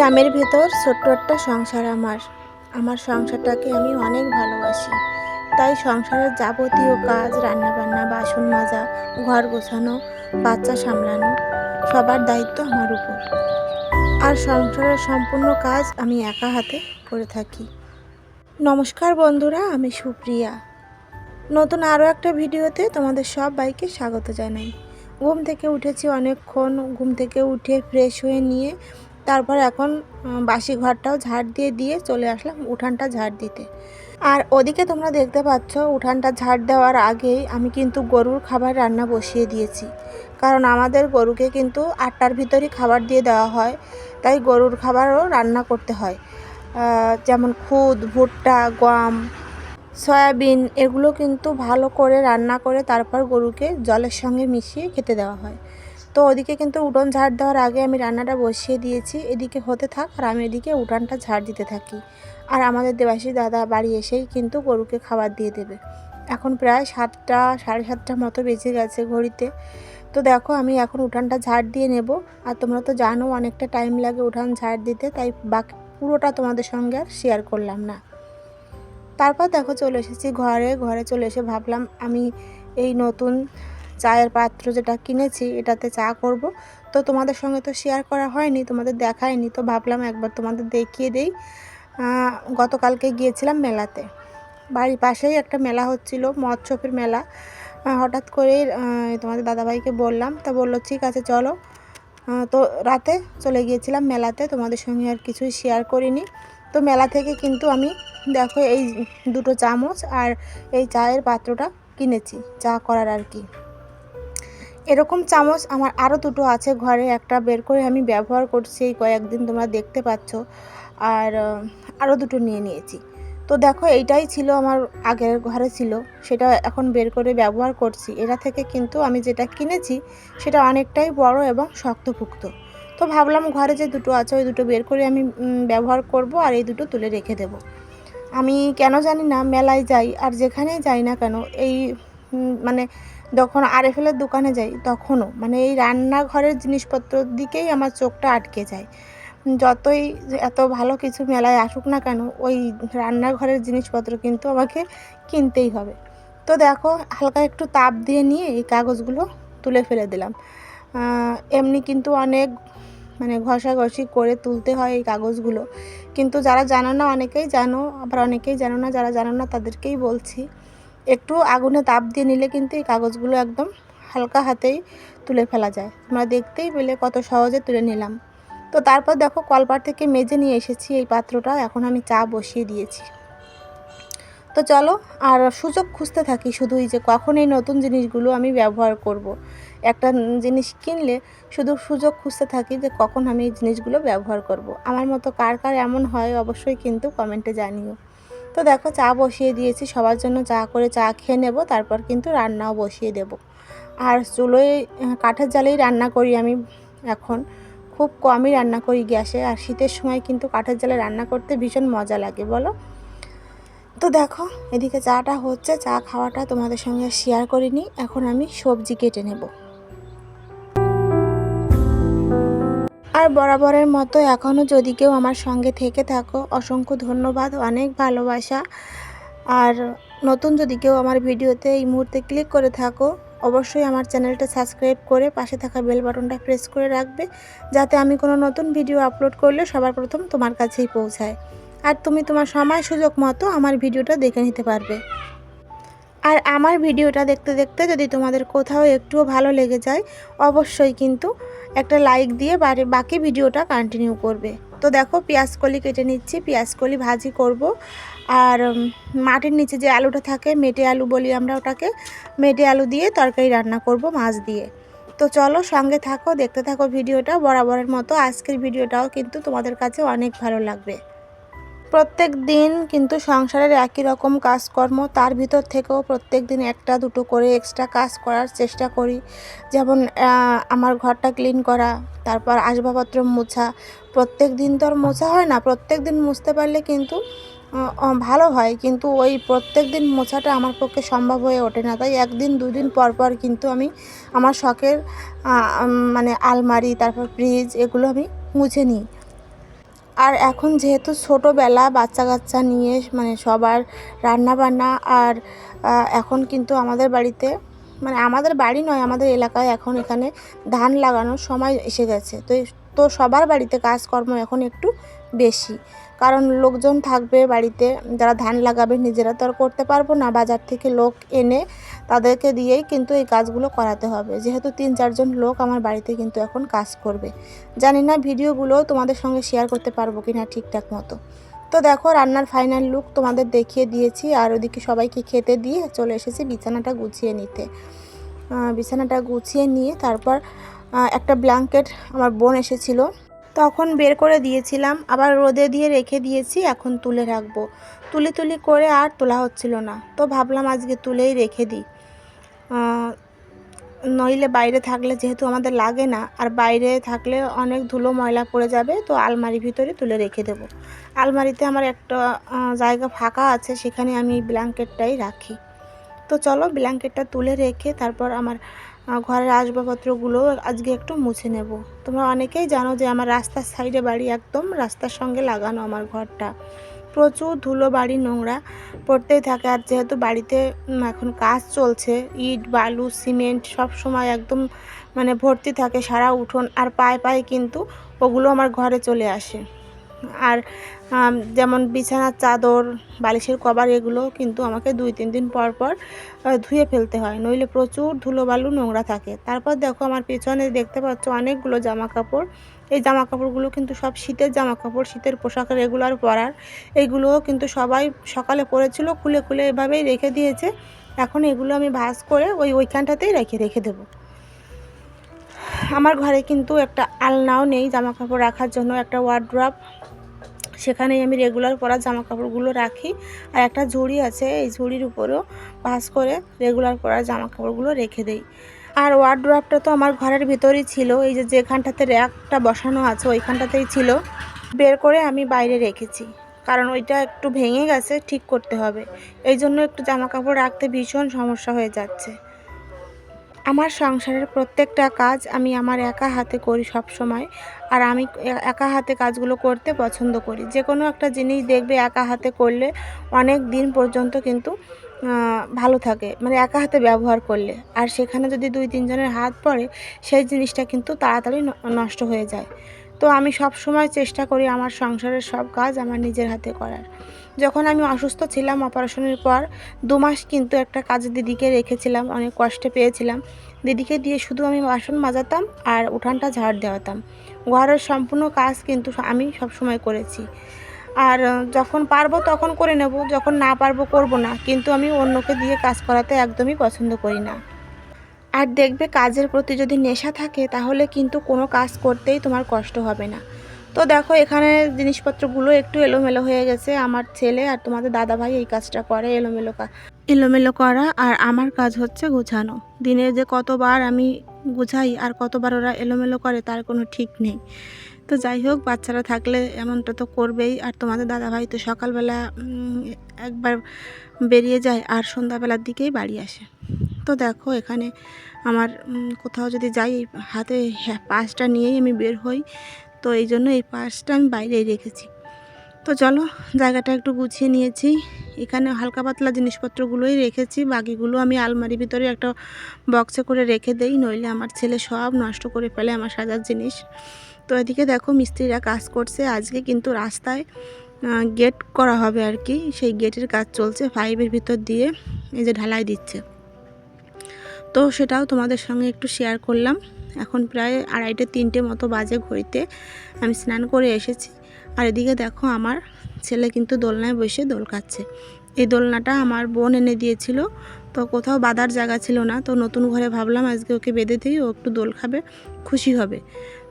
গ্রামের ভেতর ছোট্ট একটা সংসার আমার। আমার সংসারটাকে আমি অনেক ভালোবাসি। তাই সংসারের যাবতীয় কাজ, রান্নাবান্না, বাসন মাজা, ঘর গোছানো, বাচ্চা সামলানো, সবার দায়িত্ব আমার উপর। আর সংসারের সম্পূর্ণ কাজ আমি একা হাতে করে থাকি। নমস্কার বন্ধুরা, আমি সুপ্রিয়া। নতুন আরও একটা ভিডিওতে তোমাদের সব বাইকে স্বাগত জানাই। ঘুম থেকে উঠেছি অনেকক্ষণ। ঘুম থেকে উঠে ফ্রেশ হয়ে নিয়ে তারপর এখন বাসি ঘরটাও ঝাড় দিয়ে দিয়ে চলে আসলাম উঠানটা ঝাড় দিতে। আর ওদিকে তোমরা দেখতে পাচ্ছ, উঠানটা ঝাড় দেওয়ার আগেই আমি কিন্তু গরুর খাবার রান্না বসিয়ে দিয়েছি। কারণ আমাদের গরুকে কিন্তু আটটার ভিতরই খাবার দিয়ে দেওয়া হয়, তাই গরুর খাবারও রান্না করতে হয়। যেমন খুদ, ভুট্টা, গম, সয়াবিন এগুলো কিন্তু ভালো করে রান্না করে তারপর গরুকে জলের সঙ্গে মিশিয়ে খেতে দেওয়া হয়। তো ওদিকে কিন্তু উঠোন ঝাড় দেওয়ার আগে আমি রান্নাটা বসিয়ে দিয়েছি। এদিকে হতে থাক আর আমি এদিকে উঠানটা ঝাড় দিতে থাকি। আর আমাদের দেবাশী দাদা বাড়ি এসেই কিন্তু গরুকে খাবার দিয়ে দেবে। এখন প্রায় সাতটা, সাড়ে সাতটা মতো বেজে গেছে ঘড়িতে। তো দেখো আমি এখন উঠানটা ঝাড় দিয়ে নেব। আর তোমরা তো জানো অনেকটা টাইম লাগে উঠান ঝাড় দিতে, তাই বাকি পুরোটা তোমাদের সঙ্গে আর শেয়ার করলাম না। তারপর দেখো চলে এসেছি ঘরে। ঘরে চলে এসে ভাবলাম আমি এই নতুন চায়ের পাত্র যেটা কিনেছি এটাতে চা করব। তো তোমাদের সঙ্গে তো শেয়ার করা হয়নি তোমাদের দেখায়নি। তো ভাবলাম একবার তোমাদের দেখিয়ে দেই। গতকালকে গিয়েছিলাম মেলাতে। বাড়ির পাশেই একটা মেলা হচ্ছিল মৎস্যপের মেলা। হঠাৎ আহ, তোমাদের দাদাভাইকে বললাম তা বলল ঠিক আছে চলো। তো রাতে চলে গিয়েছিলাম মেলাতে তোমাদের সঙ্গে আর কিছুই শেয়ার করিনি। তো মেলা থেকে কিন্তু আমি দেখো এই দুটো চামচ আর এই চায়ের পাত্রটা কিনেছি চা করার আর কি। এরকম চামচ আমার আরও দুটো আছে ঘরে, একটা বের করে আমি ব্যবহার করছি, এই কয়েকদিন তোমরা দেখতে পাচ্ছ। আর আরও দুটো নিয়ে নিয়েছি। তো দেখো, এইটাই ছিল আমার আগের ঘরে ছিল, সেটা এখন বের করে ব্যবহার করছি। এটা থেকে কিন্তু আমি যেটা কিনেছি, সেটা অনেকটাই বড় এবং শক্তপুক্ত। তো ভাবলাম ঘরে যে দুটো আছে, ওই দুটো বের করে আমি ব্যবহার করব আর এই দুটো তুলে রেখে দেব। আমি কেন জানি না, মেলায় যাই, আর যেখানেই যাই না কেন, এই মানে যখন আরএফএলের দোকানে যাই, তখনও মানে এই রান্নাঘরের জিনিসপত্রর দিকেই আমার চোখটা আটকে যায়। যতই এত ভালো কিছু মেলায় আসুক না কেন, ওই রান্নাঘরের জিনিসপত্র কিন্তু আমাকে কিনতেই হবে। তো দেখো, হালকা একটু তাপ দিয়ে নিয়ে এই কাগজগুলো তুলে ফেলে দিলাম। এমনি কিন্তু অনেক মানে ঘষাঘষি করে তুলতে হয় এই কাগজগুলো। কিন্তু যারা জানো না অনেকেই জানো, আবার অনেকেই জানো না, যারা জানো না তাদেরকেই বলছি। একটু আগুনে তাপ দিয়ে নিলে কিন্তু এই কাগজগুলো একদম হালকা হাতেই তুলে ফেলা যায় তোমরা দেখতেই পেলে কত সহজে তুলে নিলাম তো তারপর দেখো কলপার থেকে মেজে নিয়ে এসেছি এই পাত্রটা, এখন আমি চা বসিয়ে দিয়েছি তো চলো, আর সুযোগ খুঁজতে থাকি শুধুই যে কখন এই নতুন জিনিসগুলো আমি ব্যবহার করব। একটা জিনিস কিনলে শুধু সুযোগ খুঁজতে থাকি যে কখন আমি এই জিনিসগুলো ব্যবহার করব। আমার মতো কার কার এমন হয় অবশ্যই কিন্তু কমেন্টে জানিও তো দেখো চা বসিয়ে দিয়েছি, সবার জন্য চা করে চা খেয়ে নেব, তারপর কিন্তু রান্নাও বসিয়ে দেব। আর চুলোয় কাঠের জালেই রান্না করি আমি এখন। খুব কমই রান্না করি গ্যাসে, আর শীতের সময় কিন্তু কাঠের জালে রান্না করতে ভীষণ মজা লাগে, বলো? তো দেখো, এদিকে চাটা হচ্ছে, চা খাওয়াটা তোমাদের সঙ্গে শেয়ার করিনি, এখন আমি সবজি কেটে নেব। আর বরাবরের মতো এখনও যদি কেউ আমার সঙ্গে থেকে থাকো, অসংখ্য ধন্যবাদ, অনেক ভালোবাসা। আর নতুন যদি কেউ আমার ভিডিওতে এই মুহূর্তে ক্লিক করে থাকো, অবশ্যই আমার চ্যানেলটা সাবস্ক্রাইব করে পাশে থাকা বেল বাটনটা প্রেস করে রাখবে, যাতে আমি কোনো নতুন ভিডিও আপলোড করলে সবার প্রথম তোমার কাছেই পৌঁছায়। আর তুমি তোমার সময় সুযোগ মতো আমার ভিডিওটা দেখে নিতে পারবে। আর আমার ভিডিওটা দেখতে দেখতে যদি তোমাদের কোথাও একটুও ভালো লেগে যায়, অবশ্যই কিন্তু একটা লাইক দিয়ে বাড়ি বাকি ভিডিওটা কন্টিনিউ করবে। তো দেখো, পেঁয়াজ কলি কেটে নিচ্ছি। পেঁয়াজ কলি ভাজি করব। আর মাটির নিচে যে আলুটা থাকে, মেটে আলু বলি আমরা ওটাকে, মেটে আলু দিয়ে তরকারি রান্না করব মাছ দিয়ে। তো চলো, সঙ্গে থাকো, দেখতে থাকো ভিডিওটা। বরাবরের মতো আজকের ভিডিওটাও কিন্তু তোমাদের কাছে অনেক ভালো লাগবে। প্রত্যেক দিন কিন্তু সংসারের একই রকম কাজকর্ম, তার ভিতর থেকেও প্রত্যেক দিন একটা দুটো করে এক্সট্রা কাজ করার চেষ্টা করি। যেমন আমার ঘরটা ক্লিন করা, তারপর আসবাবপত্র মোছা। প্রত্যেক দিন তো আর মোছা হয় না, প্রত্যেক দিন মুছতে পারলে কিন্তু ভালো হয়। কিন্তু ওই প্রত্যেক দিন মোছাটা আমার পক্ষে সম্ভব হয়ে ওঠে না। তাই একদিন, দুদিন পর পর কিন্তু আমি আমার শখের মানে আলমারি, তারপর ফ্রিজ এগুলো আমি মুছে নিই। আর এখন যেহেতু ছোটোবেলা বাচ্চা কাচ্চা নিয়ে মানে সবার রান্না বান্না আর এখন কিন্তু আমাদের বাড়িতে মানে আমাদের বাড়ি নয়, আমাদের এলাকায় এখন এখানে ধান লাগানোর সময় এসে গেছে। তো তো সবার বাড়িতে কাজকর্ম এখন একটু বেশি। কারণ লোকজন থাকবে বাড়িতে, যারা ধান লাগাবে নিজেরা তো আর করতে পারব না। বাজার থেকে লোক এনে তাদেরকে দিয়েই কিন্তু এই কাজগুলো করাতে হবে। যেহেতু তিন চারজন লোক আমার বাড়িতে কিন্তু এখন কাজ করবে। জানি না ভিডিওগুলো তোমাদের সঙ্গে শেয়ার করতে পারব কি না ঠিকঠাক মতো। তো দেখো, রান্নার ফাইনাল লুক তোমাদের দেখিয়ে দিয়েছি। আর ওদিকে সবাইকে খেতে দিয়ে চলে এসেছি বিছানাটা গুছিয়ে নিতে। বিছানাটা গুছিয়ে নিয়ে তারপর একটা ব্ল্যাঙ্কেট আমার বোন এসেছিল। তখন বের করে দিয়েছিলাম, আবার রোদে দিয়ে রেখে দিয়েছি, এখন তুলে রাখব। তুলি তুলি করে আর তোলা হচ্ছিল না। তো ভাবলাম আজকে তুলেই রেখে দিই। নইলে বাইরে থাকলে যেহেতু আমাদের লাগে না, আর বাইরে থাকলে অনেক ধুলো ময়লা পড়ে যাবে, তো আলমারির ভিতরে তুলে রেখে দেবো। আলমারিতে আমার একটা জায়গা ফাঁকা আছে, সেখানে আমি ব্ল্যাঙ্কেটটাই রাখি। তো চলো ব্ল্যাঙ্কেটটা তুলে রেখে তারপর আমার ঘরের আসবাবপত্রগুলো আজকে একটু মুছে নেব। তোমরা অনেকেই জানো যে আমার রাস্তার সাইডে বাড়ি একদম রাস্তার সঙ্গে লাগানো আমার ঘরটা। প্রচুর ধুলো বাড়ি নোংরা পড়তেই থাকে। আর যেহেতু বাড়িতে এখন কাজ চলছে, ইট, বালু, সিমেন্ট সব সময় একদম মানে ভর্তি থাকে সারা উঠোন, আর পায়ে পায়ে কিন্তু ওগুলো আমার ঘরে চলে আসে। আর যেমন বিছানার চাদর, বালিশের কভার এগুলো কিন্তু আমাকে দুই, তিন দিন পর পর ধুয়ে ফেলতে হয়। নইলে প্রচুর ধুলো বালু নোংরা থাকে। তারপর দেখো আমার পেছনে দেখতে পাচ্ছ অনেকগুলো জামা কাপড় এই জামা কাপড়গুলো কিন্তু সব শীতের জামা কাপড় শীতের পোশাক রেগুলার পরার। এইগুলোও কিন্তু সবাই সকালে পরেছিল, খুলে খুলে এভাবেই রেখে দিয়েছে। এখন এগুলো আমি ভাঁজ করে ওই ওইখানটাতেই রেখে রেখে দেবো। আমার ঘরে কিন্তু একটা আলনাও নেই জামা কাপড় রাখার জন্য, একটা ওয়ার্ড্রপ সেখানেই আমি রেগুলার পরা জামা কাপড়গুলো রাখি। আর একটা ঝুড়ি আছে, এই ঝুড়ির উপরেও ভাঁজ করে রেগুলার পরা জামা কাপড়গুলো রেখে দেই। আর ওয়ার্ড্রপটা তো আমার ঘরের ভিতরেই ছিল, এই যে যেখানটাতে র্যাকটা বসানো আছে ওইখানটাতেই ছিল। বের করে আমি বাইরে রেখেছি, কারণ ওইটা একটু ভেঙে গেছে, ঠিক করতে হবে। এই জন্য একটু জামা কাপড় রাখতে ভীষণ সমস্যা হয়ে যাচ্ছে। আমার সংসারের প্রত্যেকটা কাজ আমি আমার একা হাতে করি সব সময় আর আমি একা হাতে কাজগুলো করতে পছন্দ করি। যে কোনো একটা জিনিস দেখবে একা হাতে করলে অনেক দিন পর্যন্ত কিন্তু ভালো থাকে। মানে একা হাতে ব্যবহার করলে। আর সেখানে যদি দুই তিনজনের হাত পড়ে, সেই জিনিসটা কিন্তু তাড়াতাড়ি নষ্ট হয়ে যায়। তো আমি সব সময় চেষ্টা করি আমার সংসারের সব কাজ আমার নিজের হাতে করার। যখন আমি অসুস্থ ছিলাম অপারেশনের পর, দু মাস কিন্তু একটা কাজ দিদিকে রেখেছিলাম, অনেক কষ্টে পেয়েছিলাম। দিদিকে দিয়ে শুধু আমি বাসন মাজাতাম আর উঠানটা ঝাড় দেওয়াতাম। ঘরের সম্পূর্ণ কাজ কিন্তু আমি সব সময় করেছি। আর যখন পারব তখন করে নেব, যখন না পারব করব না। কিন্তু আমি অন্যকে দিয়ে কাজ করাতে একদমই পছন্দ করি না। আর দেখবে কাজের প্রতি যদি নেশা থাকে, তাহলে কিন্তু কোনো কাজ করতেই তোমার কষ্ট হবে না। তো দেখো, এখানে জিনিসপত্রগুলো একটু এলোমেলো হয়ে গেছে। আমার ছেলে আর তোমাদের দাদা ভাই এই কাজটা করে এলোমেলো এলোমেলো করা। আর আমার কাজ হচ্ছে গোছানো। দিনে যে কতবার আমি গুছাই আর কতবার ওরা এলোমেলো করে, তার কোনো ঠিক নেই। তো যাই হোক, বাচ্চারা থাকলে এমনটা তো করবেই। আর তোমাদের দাদা ভাই তো সকালবেলা একবার বেরিয়ে যায় আর সন্ধ্যাবেলার দিকেই বাড়ি আসে। তো দেখো, এখানে আমার কোথাও যদি যাই হাতে পার্সটা নিয়েই আমি বের হই। তো এই জন্য এই পার্সটা আমি বাইরেই রেখেছি। তো চলো, জায়গাটা একটু গুছিয়ে নিয়েছি। এখানে হালকা পাতলা জিনিসপত্রগুলোই রেখেছি। বাকিগুলো আমি আলমারির ভিতরে একটা বক্সে করে রেখে দেই, নইলে আমার ছেলে সব নষ্ট করে ফেলে আমার সাজার জিনিস। তো এদিকে দেখো মিস্ত্রিরা কাজ করছে। আজকে কিন্তু রাস্তায় গেট করা হবে আর কি। সেই গেটের কাজ চলছে ফাইভের ভিতর দিয়ে এই যে ঢালাই দিচ্ছে। তো সেটাও তোমাদের সঙ্গে একটু শেয়ার করলাম। এখন প্রায় আড়াইটে তিনটে মতো বাজে ঘড়িতে আমি স্নান করে এসেছি। আর এদিকে দেখো আমার ছেলে কিন্তু দোলনায় বসে দোল খাচ্ছে। এই দোলনাটা আমার বোন এনে দিয়েছিল। তো কোথাও বাঁধার জায়গা ছিল না। তো নতুন ঘরে ভাবলাম আজকে ওকে বেঁধে দিই, ও একটু দোল খাবে, খুশি হবে।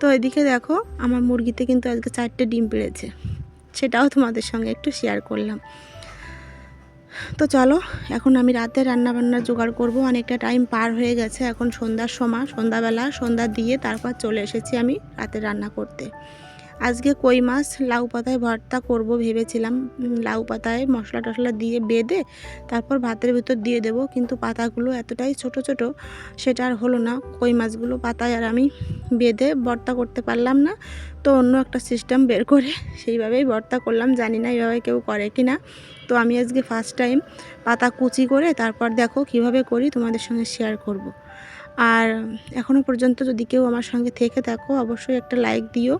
তো এদিকে দেখো, আমার মুরগিতে কিন্তু আজকে চারটে ডিম পেড়েছে। সেটাও তোমাদের সঙ্গে একটু শেয়ার করলাম। তো চলো, এখন আমি রাতে রান্না বান্না জোগাড় করব। অনেকটা টাইম পার হয়ে গেছে, এখন সন্ধ্যার সময়, সন্ধ্যাবেলা, সন্ধ্যা দিয়ে তারপর চলে এসেছি আমি রাতে রান্না করতে। আজকে কই মাছ? লাউ পাতায় ভর্তা করব ভেবেছিলাম। লাউ পাতায় মশলা টশলা দিয়ে বেঁধে তারপর ভাতের ভিতর দিয়ে দেব। কিন্তু পাতাগুলো এতটাই ছোট ছোট, সেটা আর হলো না। কই মাছগুলো পাতায় আর আমি বেঁধে ভর্তা করতে পারলাম না। তো অন্য একটা সিস্টেম বের করে সেইভাবেই ভর্তা করলাম। জানি না এইভাবে কেউ করে কি না তো আমি আজকে ফার্স্ট টাইম পাতা কুচি করে তারপর দেখো কীভাবে করি, তোমাদের সঙ্গে শেয়ার করব। আর এখনও পর্যন্ত যদি কেউ আমার সঙ্গে থেকে থাকো, অবশ্যই একটা লাইক দিও।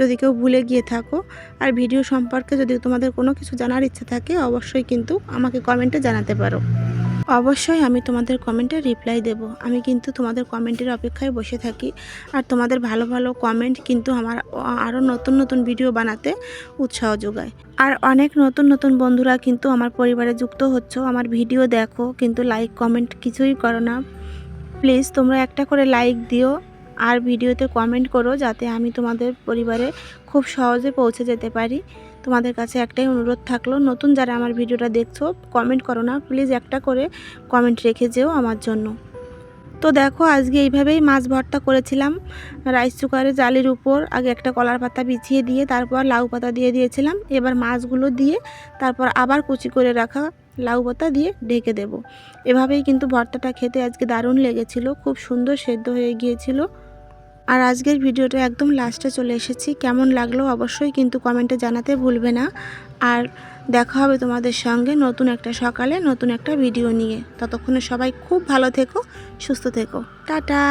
যদি কেউ ভুলে গিয়ে থাকো, আর ভিডিও সম্পর্কে যদি তোমাদের কোনো কিছু জানার ইচ্ছা থাকে, অবশ্যই কিন্তু আমাকে কমেন্টে জানাতে পারো। অবশ্যই আমি তোমাদের কমেন্টে রিপ্লাই দেব। আমি কিন্তু তোমাদের কমেন্টের অপেক্ষায় বসে থাকি। আর তোমাদের ভালো ভালো কমেন্ট কিন্তু আমার আরও নতুন নতুন ভিডিও বানাতে উৎসাহ যোগায়। আর অনেক নতুন নতুন বন্ধুরা কিন্তু আমার পরিবারে যুক্ত হচ্ছ। আমার ভিডিও দেখো, কিন্তু লাইক কমেন্ট কিছুই করো না। প্লিজ তোমরা একটা করে লাইক দিও। আর ভিডিওতে কমেন্ট করো যাতে আমি তোমাদের পরিবারে খুব সহজে পৌঁছে যেতে পারি। তোমাদের কাছে একটাই অনুরোধ থাকল, নতুন যারা আমার ভিডিওটা দেখছ কমেন্ট করো না। প্লিজ একটা করে কমেন্ট রেখে যেও আমার জন্য। তো দেখো, আজকে এইভাবেই মাছ ভর্তা করেছিলাম। রাইস কুকারে জালির উপর, আগে একটা কলার পাতা বিছিয়ে দিয়ে, তারপর লাউ পাতা দিয়ে দিয়েছিলাম। এবার মাছগুলো দিয়ে, তারপর আবার কুচি করে রাখা লাউ পাতা দিয়ে ঢেকে দেব। এভাবেই কিন্তু ভর্তাটা খেতে আজকে দারুণ লেগেছিল, খুব সুন্দর সেদ্ধ হয়ে গিয়েছিল। আর আজকের ভিডিওটা একদম লাস্টে চলে এসেছি। কেমন লাগল অবশ্যই কিন্তু কমেন্টে জানাতে ভুলবে না। আর দেখা হবে তোমাদের সঙ্গে নতুন একটা সকালে, নতুন একটা ভিডিও নিয়ে। ততক্ষণে সবাই খুব ভালো থেকো, সুস্থ থেকো। টাটা!